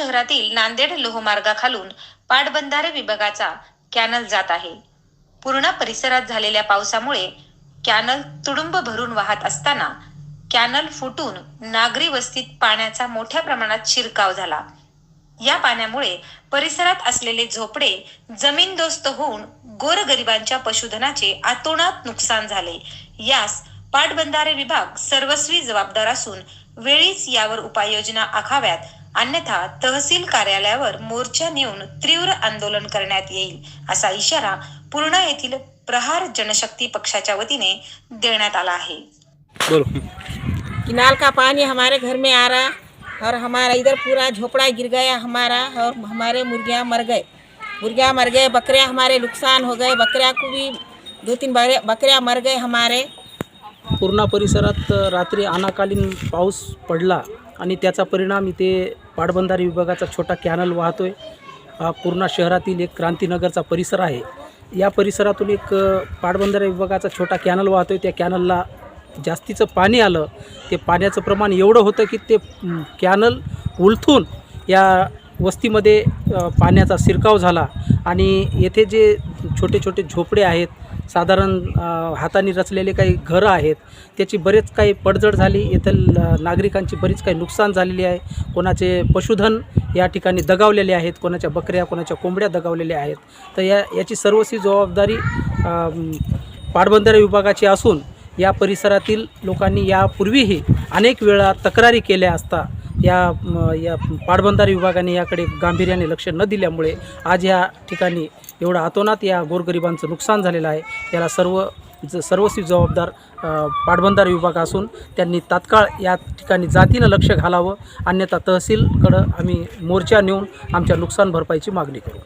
शहरातील नांदेड लोहमार्गाखालून पाटबंधारे विभागाचा कॅनल जात आहे. पूर्ण परिसरात झालेल्या पावसामुळे कॅनल तुडुंब भरून वाहत असताना कॅनल फुटून नागरी वस्तीत पाण्याचा मोठ्या प्रमाणात शिरकाव झाला. या पाण्यामुळे परिसरात असलेले झोपडे जमीनदोस्त होऊन गोरगरिबांच्या पशुधनाचे आतोनात नुकसान झाले. यास पाटबंधारे विभाग सर्वस्वी जबाबदार असून वेळीच यावर उपाययोजना आखाव्यात. अन्यथा तहसील कार्यालयावर मोर्चा नेऊन तीव्र आंदोलन करण्यात येईल असा इशारा पूर्णा येथील प्रहार जनशक्ती पक्षाच्या वतीने देण्यात आला आहे. बोलो. किनाल का पानी हमारे घर में आ रहा और हमारा इधर पूरा झोपड़ा गिर गया हमारा और हमारे मुर्गियाँ मर गए। मुर्गियाँ मर गए बकरियाँ हमारे नुकसान हो गए बकरियाँ को भी दो तीन बकरे- बकरियाँ मर गए हमारे। पूर्णा परिसरात रात्री अनाकालीन पाऊस पडला आणि त्याचा परिणाम इथे पाटबंधारे विभागाचा छोटा कॅनल वाहतो हा पूर्णा शहरातील एक क्रांतीनगरचा परिसर आहे. या परिसरातून एक पाटबंधारे विभागाचा छोटा कॅनल वाहतो आहे त्या कॅनलला जास्तीचं पाणी आलं. ते पाण्याचं प्रमाण एवढं होतं की ते कॅनल उलथून या वस्तीमध्ये पाण्याचा शिरकाव झाला. आणि येथे जे छोटे छोटे झोपडे आहेत साधारण हाताने रचलेले काही घरं आहेत. त्याची बरेच काही पडझड झाली. येथील नागरिकांची बरीच काही नुकसान झालेली आहे. कोणाचे पशुधन या ठिकाणी दगावलेले आहेत. कोणाच्या बकऱ्या कोणाच्या कोंबड्या दगावलेल्या आहेत. तर या याची सर्वस्वी जबाबदारी पाटबंधारे विभागाची असून या परिसरातील लोकांनी यापूर्वीही अनेक वेळा तक्रारी केल्या असता या या पाटबंधारे विभागाने याकडे गांभीर्याने लक्ष न दिल्यामुळे आज या ठिकाणी एवढं अतोनात या गोरगरिबांचं नुकसान झालेलं आहे. याला सर्व ज सर्वस्वी जबाबदार पाटबंधारे विभाग असून त्यांनी तात्काळ या ठिकाणी जातीनं लक्ष घालावं. अन्यथा तहसीलकडं आम्ही मोर्चा नेऊन आमच्या नुकसान भरपाईची मागणी करू.